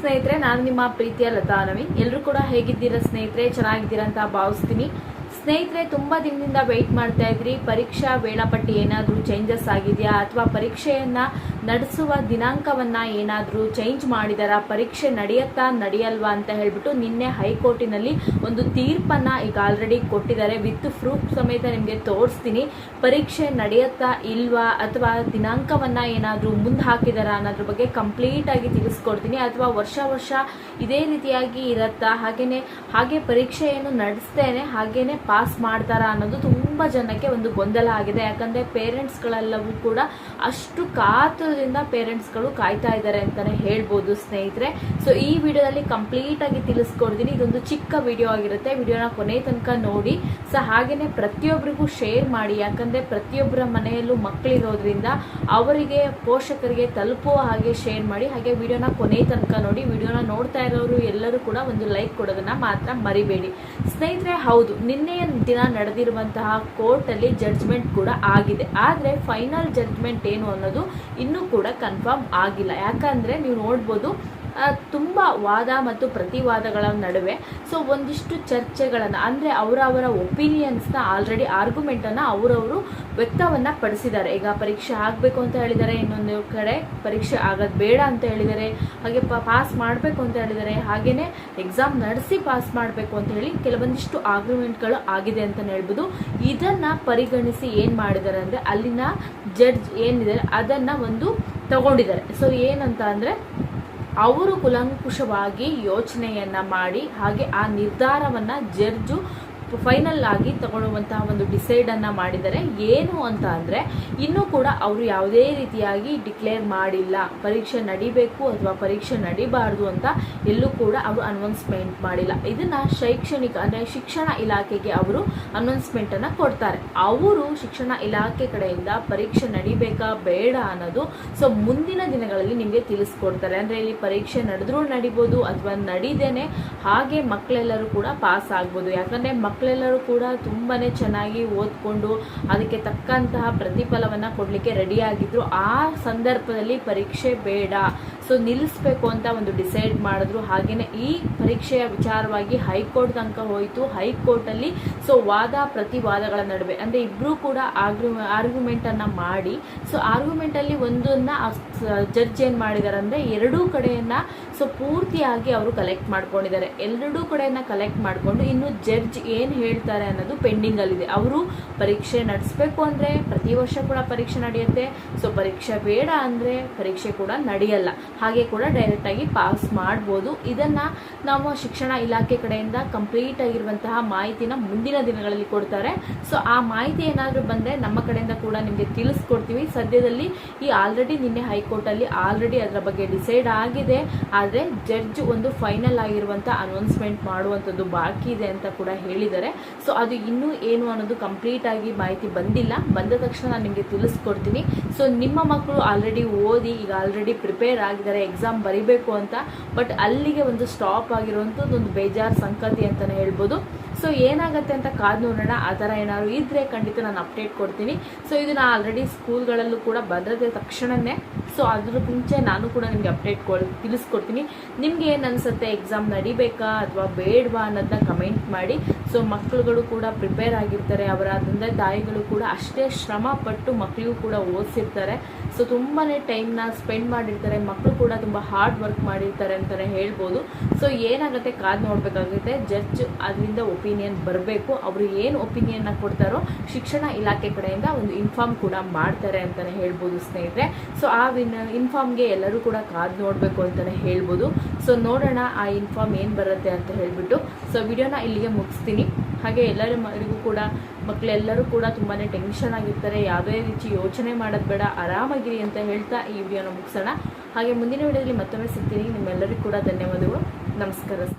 ಸ್ನೇಹಿತರೆ ನಾನು ನಿಮ್ಮ ಪ್ರೀತಿಯ ಲತಾ ನವೀನ್ ಎಲ್ಲರೂ ಕೂಡ ಹೇಗಿದ್ದೀರಾ ಸ್ನೇಹಿತರೆ? ಚೆನ್ನಾಗಿದ್ದೀರಾ ಅಂತ ಭಾವಿಸ್ತೀನಿ. ಸ್ನೇಹಿತರೆ, ತುಂಬ ದಿನದಿಂದ ವೆಯ್ಟ್ ಮಾಡ್ತಾ ಇದ್ರಿ. ಪರೀಕ್ಷಾ ವೇಳಾಪಟ್ಟಿ ಏನಾದರೂ ಚೇಂಜಸ್ ಆಗಿದೆಯಾ? ಅಥವಾ ಪರೀಕ್ಷೆಯನ್ನ ನಡೆಸುವ ದಿನಾಂಕವನ್ನ ಏನಾದರೂ ಚೇಂಜ್ ಮಾಡಿದಾರಾ? ಪರೀಕ್ಷೆ ನಡೆಯತ್ತಾ, ನಡೆಯಲ್ವಾ ಅಂತ ಹೇಳ್ಬಿಟ್ಟು ನಿನ್ನೆ ಹೈಕೋರ್ಟಿನಲ್ಲಿ ಒಂದು ತೀರ್ಪನ್ನ ಈಗ ಆಲ್ರೆಡಿ ಕೊಟ್ಟಿದ್ದಾರೆ. ವಿತ್ ಪ್ರೂಫ್ ಸಮೇತ ನಿಮಗೆ ತೋರಿಸ್ತೀನಿ. ಪರೀಕ್ಷೆ ನಡೆಯತ್ತಾ ಇಲ್ವಾ? ಅಥವಾ ದಿನಾಂಕವನ್ನ ಏನಾದರೂ ಮುಂದೆ ಹಾಕಿದಾರ ಅನ್ನೋದ್ರ ಬಗ್ಗೆ ಕಂಪ್ಲೀಟ್ ಆಗಿ ತಿಳಿಸ್ಕೊಡ್ತೀನಿ. ಅಥವಾ ವರ್ಷ ವರ್ಷ ಇದೇ ರೀತಿಯಾಗಿ ಇರತ್ತಾ? ಹಾಗೇನೆ, ಹಾಗೆ ಪರೀಕ್ಷೆಯನ್ನು ನಡೆಸ್ತೇನೆ. ಪಾಸ್ ಮಾಡ್ತಾರಾ ಅನ್ನೋದು ತುಂಬ ಜನಕ್ಕೆ ಒಂದು ಗೊಂದಲ ಆಗಿದೆ. ಯಾಕಂದ್ರೆ ಪೇರೆಂಟ್ಸ್ಗಳೆಲ್ಲವೂ ಕೂಡ ಅಷ್ಟು ಕಾತುರದಿಂದ ಪೇರೆಂಟ್ಸ್ಗಳು ಕಾಯ್ತಾ ಇದ್ದಾರೆ ಅಂತಾನೆ ಹೇಳ್ಬೋದು ಸ್ನೇಹಿತರೆ. ಸೊ ಈ ವಿಡಿಯೋದಲ್ಲಿ ಕಂಪ್ಲೀಟ್ ಆಗಿ ತಿಳಿಸ್ಕೊಡ್ತೀನಿ. ಇದೊಂದು ಚಿಕ್ಕ ವಿಡಿಯೋ ಆಗಿರುತ್ತೆ. ವಿಡಿಯೋನ ಕೊನೆ ತನಕ ನೋಡಿ. ಸೊ ಹಾಗೆಯೇ ಪ್ರತಿಯೊಬ್ಬರಿಗೂ ಶೇರ್ ಮಾಡಿ. ಯಾಕಂದ್ರೆ ಪ್ರತಿಯೊಬ್ಬರ ಮನೆಯಲ್ಲೂ ಮಕ್ಕಳಿರೋದ್ರಿಂದ ಅವರಿಗೆ ಪೋಷಕರಿಗೆ ತಲುಪುವ ಹಾಗೆ ಶೇರ್ ಮಾಡಿ. ಹಾಗೆ ವಿಡಿಯೋನ ಕೊನೆ ತನಕ ನೋಡಿ. ವಿಡಿಯೋನ ನೋಡ್ತಾ ಇರೋರು ಎಲ್ಲರೂ ಕೂಡ ಒಂದು ಲೈಕ್ ಕೊಡೋದನ್ನ ಮಾತ್ರ ಮರಿಬೇಡಿ. ಸ್ನೇಹಿತರೆ, ಹೌದು, ನಿನ್ನೆಯ ದಿನ ನಡೆದಿರುವಂತಹ ಕೋರ್ಟ್ ಅಲ್ಲಿ ಜಡ್ಜ್ಮೆಂಟ್ ಕೂಡ ಆಗಿದೆ. ಆದ್ರೆ ಫೈನಲ್ ಜಡ್ಜ್ಮೆಂಟ್ ಏನು ಅನ್ನೋದು ಇನ್ನೂ ಕೂಡ ಕನ್ಫರ್ಮ್ ಆಗಿಲ್ಲ. ಯಾಕಂದ್ರೆ ನೀವು ನೋಡ್ಬೋದು ತುಂಬಾ ವಾದ ಮತ್ತು ಪ್ರತಿವಾದಗಳ ನಡುವೆ. ಸೊ ಒಂದಿಷ್ಟು ಚರ್ಚೆಗಳನ್ನು, ಅಂದರೆ ಅವರವರ ಒಪಿನಿಯನ್ಸ್ನ ಆಲ್ರೆಡಿ ಆರ್ಗ್ಯುಮೆಂಟನ್ನು ಅವರವರು ವ್ಯಕ್ತವನ್ನು ಪಡಿಸಿದ್ದಾರೆ. ಈಗ ಪರೀಕ್ಷೆ ಆಗಬೇಕು ಅಂತ ಹೇಳಿದ್ದಾರೆ ಇನ್ನೊಂದು ಕಡೆ ಪರೀಕ್ಷೆ ಆಗೋದು ಬೇಡ ಅಂತ ಹೇಳಿದ್ದಾರೆ ಹಾಗೆ ಪಾಸ್ ಮಾಡಬೇಕು ಅಂತ ಹೇಳಿದ್ದಾರೆ ಹಾಗೆಯೇ ಎಕ್ಸಾಮ್ ನಡೆಸಿ ಪಾಸ್ ಮಾಡಬೇಕು ಅಂತ ಹೇಳಿ ಕೆಲವೊಂದಿಷ್ಟು ಆರ್ಗ್ಯುಮೆಂಟ್ಗಳು ಆಗಿದೆ ಅಂತ ಹೇಳ್ಬೋದು. ಇದನ್ನು ಪರಿಗಣಿಸಿ ಏನು ಮಾಡಿದ್ದಾರೆ ಅಂದರೆ ಅಲ್ಲಿನ ಜಡ್ಜ್ ಏನಿದೆ ಅದನ್ನು ಒಂದು ತಗೊಂಡಿದ್ದಾರೆ. ಸೊ ಏನಂತ ಅಂದರೆ ಅವರು ಕುಲಂಕುಷವಾಗಿ ಯೋಚನೆಯನ್ನ ಮಾಡಿ ಹಾಗೆ ಆ ನಿರ್ಧಾರವನ್ನ ಜಡ್ಜು ಫೈನಲ್ ಆಗಿ ತಗೊಳ್ಳುವಂತಹ ಒಂದು ಡಿಸೈಡ್ ಅನ್ನ ಮಾಡಿದರೆ ಏನು ಅಂತ ಅಂದ್ರೆ ಇನ್ನೂ ಕೂಡ ಅವರು ಯಾವುದೇ ರೀತಿಯಾಗಿ ಡಿಕ್ಲೇರ್ ಮಾಡಿಲ್ಲ, ಪರೀಕ್ಷೆ ನಡಿಬೇಕು ಅಥವಾ ಪರೀಕ್ಷೆ ನಡಿಬಾರ್ದು ಅಂತ ಎಲ್ಲೂ ಕೂಡ ಅವರು ಅನೌನ್ಸ್ಮೆಂಟ್ ಮಾಡಿಲ್ಲ. ಇದನ್ನ ಶೈಕ್ಷಣಿಕ ಅಂದ್ರೆ ಶಿಕ್ಷಣ ಇಲಾಖೆಗೆ ಅವರು ಅನೌನ್ಸ್ಮೆಂಟ್ ಅನ್ನ ಕೊಡ್ತಾರೆ. ಅವರು ಶಿಕ್ಷಣ ಇಲಾಖೆ ಕಡೆಯಿಂದ ಪರೀಕ್ಷೆ ನಡಿಬೇಕಾ ಬೇಡ ಅನ್ನೋದು ಸೊ ಮುಂದಿನ ದಿನಗಳಲ್ಲಿ ನಿಮಗೆ ತಿಳಿಸ್ಕೊಡ್ತಾರೆ. ಅಂದ್ರೆ ಇಲ್ಲಿ ಪರೀಕ್ಷೆ ನಡೆದ್ರೂ ನಡಿಬೋದು ಅಥವಾ ನಡಿದೇನೆ ಹಾಗೆ ಮಕ್ಕಳೆಲ್ಲರೂ ಕೂಡ ಪಾಸ್ ಆಗ್ಬೋದು. ಯಾಕಂದ್ರೆ ಮಕ್ಕಳೆಲ್ಲರೂ ಕೂಡ ತುಂಬಾ ಚೆನ್ನಾಗಿ ಓದ್ಕೊಂಡು ಅದಕ್ಕೆ ತಕ್ಕಂತಹ ಪ್ರತಿಫಲವನ್ನು ಕೊಡಲಿಕ್ಕೆ ರೆಡಿಯಾಗಿದ್ದರು ಆ ಸಂದರ್ಭದಲ್ಲಿ ಪರೀಕ್ಷೆ ಬೇಡ. ಸೊ ನಿಲ್ಲಿಸ್ಬೇಕು ಅಂತ ಒಂದು ಡಿಸೈಡ್ ಮಾಡಿದ್ರು. ಹಾಗೆಯೇ ಈ ಪರೀಕ್ಷೆಯ ವಿಚಾರವಾಗಿ ಹೈಕೋರ್ಟ್ ತನಕ ಹೋಯಿತು. ಹೈಕೋರ್ಟಲ್ಲಿ ಸೊ ವಾದ ಪ್ರತಿವಾದಗಳ ನಡುವೆ. ಅಂದರೆ ಇಬ್ಬರೂ ಕೂಡ ಆರ್ಗ್ಯುಮೆಂಟ್ ಆರ್ಗ್ಯುಮೆಂಟನ್ನು ಮಾಡಿ. ಸೊ ಆರ್ಗ್ಯುಮೆಂಟಲ್ಲಿ ಒಂದನ್ನ ಜಡ್ಜ್ ಏನು ಮಾಡಿದ್ದಾರೆ ಅಂದರೆ ಎರಡೂ ಕಡೆಯನ್ನು ಸೊ ಪೂರ್ತಿಯಾಗಿ ಅವರು ಕಲೆಕ್ಟ್ ಮಾಡ್ಕೊಂಡಿದ್ದಾರೆ. ಎರಡೂ ಕಡೆಯನ್ನು ಕಲೆಕ್ಟ್ ಮಾಡಿಕೊಂಡು ಇನ್ನು ಜಡ್ಜ್ ಏನ್ ಹೇಳ್ತಾರೆ ಅನ್ನೋದು ಪೆಂಡಿಂಗ್ ಅಲ್ಲಿದೆ. ಅವರು ಪರೀಕ್ಷೆ ನಡೆಸಬೇಕು ಅಂದ್ರೆ ಪ್ರತಿ ವರ್ಷ ಕೂಡ ಪರೀಕ್ಷೆ ನಡೆಯುತ್ತೆ. ಸೊ ಪರೀಕ್ಷೆ ಬೇಡ ಅಂದ್ರೆ ಪರೀಕ್ಷೆ ಕೂಡ ನಡೆಯಲ್ಲ. ಹಾಗೆ ಕೂಡ ಡೈರೆಕ್ಟ್ ಆಗಿ ಪಾಸ್ ಮಾಡ್ಬೋದು. ಇದನ್ನ ನಾವು ಶಿಕ್ಷಣ ಇಲಾಖೆ ಕಡೆಯಿಂದ ಕಂಪ್ಲೀಟ್ ಆಗಿರುವಂತಹ ಮಾಹಿತಿನ ಮುಂದಿನ ದಿನಗಳಲ್ಲಿ ಕೊಡ್ತಾರೆ. ಸೊ ಆ ಮಾಹಿತಿ ಏನಾದರೂ ಬಂದರೆ ನಮ್ಮ ಕಡೆಯಿಂದ ಕೂಡ ನಿಮಗೆ ತಿಳಿಸ್ಕೊಡ್ತೀವಿ. ಸದ್ಯದಲ್ಲಿ ಈ ಆಲ್ರೆಡಿ ನಿನ್ನೆ ಹೈಕೋರ್ಟ್ ಅಲ್ಲಿ ಆಲ್ರೆಡಿ ಅದರ ಬಗ್ಗೆ ಡಿಸೈಡ್ ಆಗಿದೆ. ಆದರೆ ಜಡ್ಜ್ ಒಂದು ಫೈನಲ್ ಆಗಿರುವಂತ ಅನೌನ್ಸ್ಮೆಂಟ್ ಮಾಡುವಂಥದ್ದು ಬಾಕಿ ಇದೆ ಅಂತ ಕೂಡ ಹೇಳಿದ್ದಾರೆ. ಸೊ ಅದು ಇನ್ನೂ ಏನು ಅನ್ನೋದು ಕಂಪ್ಲೀಟ್ ಆಗಿ ಮಾಹಿತಿ ಬಂದಿಲ್ಲ. ಬಂದ ತಕ್ಷಣ ನಾನು ನಿಮಗೆ ತಿಳಿಸ್ಕೊಡ್ತೀನಿ. ಸೊ ನಿಮ್ಮ ಮಕ್ಕಳು ಆಲ್ರೆಡಿ ಓದಿ, ಈಗ ಆಲ್ರೆಡಿ ಪ್ರಿಪೇರ್ ಆಗಿದ್ದಾರೆ ಎಕ್ಸಾಮ್ ಬರಿಬೇಕು ಅಂತ ಬಟ್ ಅಲ್ಲಿಗೆ ಒಂದು ಸ್ಟಾಪ್ ಆಗಿರುವಂಥದ್ದು ಒಂದು ಬೇಜಾರು ಸಂಕತಿ ಅಂತಾನೆ ಹೇಳ್ಬೋದು. ಸೊ ಏನಾಗುತ್ತೆ ಅಂತ ಕಾದು ನೋಡೋಣ. ಆ ಥರ ಏನಾದ್ರು ಇದ್ರೆ ಖಂಡಿತ ನಾನು ಅಪ್ಡೇಟ್ ಕೊಡ್ತೀನಿ. ಸೊ ನಾನು ಆಲ್ರೆಡಿ ಸ್ಕೂಲ್ಗಳಲ್ಲೂ ಕೂಡ ಬಂದದ ತಕ್ಷಣವೇ ಸೊ ಅದ್ರ ಮುಂಚೆ ನಾನು ಕೂಡ ನಿಮಗೆ ಅಪ್ಡೇಟ್ ಕೊಡ್ ತಿಳಿಸ್ಕೊಡ್ತೀನಿ. ನಿಮಗೆ ಏನು ಅನ್ಸುತ್ತೆ? ಎಕ್ಸಾಮ್ ನಡಿಬೇಕಾ ಅಥವಾ ಬೇಡವಾ ಅನ್ನೋದನ್ನ ಕಮೆಂಟ್ ಮಾಡಿ. ಸೊ ಮಕ್ಕಳುಗಳು ಕೂಡ ಪ್ರಿಪೇರ್ ಆಗಿರ್ತಾರೆ. ಅವರ ತಂದೆ ತಾಯಿಗಳು ಕೂಡ ಅಷ್ಟೇ ಶ್ರಮ ಪಟ್ಟು ಮಕ್ಕಳಿಗೂ ಕೂಡ ಓದಿಸಿರ್ತಾರೆ. ಸೊ ತುಂಬಾ ಟೈಮ್ನ ಸ್ಪೆಂಡ್ ಮಾಡಿರ್ತಾರೆ. ಮಕ್ಕಳು ಕೂಡ ತುಂಬ ಹಾರ್ಡ್ ವರ್ಕ್ ಮಾಡಿರ್ತಾರೆ ಅಂತಲೇ ಹೇಳ್ಬೋದು. ಸೊ ಏನಾಗುತ್ತೆ? ಕಾದು ನೋಡಬೇಕಾಗುತ್ತೆ. ಜಡ್ಜ್ ಅದರಿಂದ ಒಪಿನಿಯನ್ ಬರಬೇಕು, ಅವರು ಏನು ಒಪಿನಿಯನ್ನ ಕೊಡ್ತಾರೋ ಶಿಕ್ಷಣ ಇಲಾಖೆ ಕಡೆಯಿಂದ ಒಂದು ಇನ್ಫಾರ್ಮ್ ಕೂಡ ಮಾಡ್ತಾರೆ ಅಂತಲೇ ಹೇಳ್ಬೋದು ಸ್ನೇಹಿತರೆ. ಸೊ ಆ ವಿನ್ ಇನ್ಫಾರ್ಮ್ಗೆ ಎಲ್ಲರೂ ಕೂಡ ಕಾದು ನೋಡಬೇಕು ಅಂತಲೇ ಹೇಳ್ಬೋದು. ಸೊ ನೋಡೋಣ ಆ ಇನ್ಫಾರ್ಮ್ ಏನು ಬರುತ್ತೆ ಅಂತ ಹೇಳಿಬಿಟ್ಟು. ಸೊ ವಿಡಿಯೋನ ಇಲ್ಲಿಗೆ ಮುಗಿಸ್ತೀನಿ. ಹಾಗೆ ಎಲ್ಲರಿಗೂ ಕೂಡ ಮಕ್ಕಳೆಲ್ಲರೂ ಕೂಡ ತುಂಬಾ ಟೆನ್ಷನ್ ಆಗಿರ್ತಾರೆ. ಯಾವುದೇ ರೀತಿ ಯೋಚನೆ ಮಾಡೋದು ಬೇಡ, ಆರಾಮಾಗಿರಿ ಅಂತ ಹೇಳ್ತಾ ಈ ವಿಡಿಯೋನ ಮುಗಿಸೋಣ. ಹಾಗೆ ಮುಂದಿನ ವಿಡಿಯೋದಲ್ಲಿ ಮತ್ತೊಮ್ಮೆ ಸಿಗ್ತೀನಿ. ನಿಮ್ಮೆಲ್ಲರಿಗೂ ಕೂಡ ಧನ್ಯವಾದಗಳು. ನಮಸ್ಕಾರ.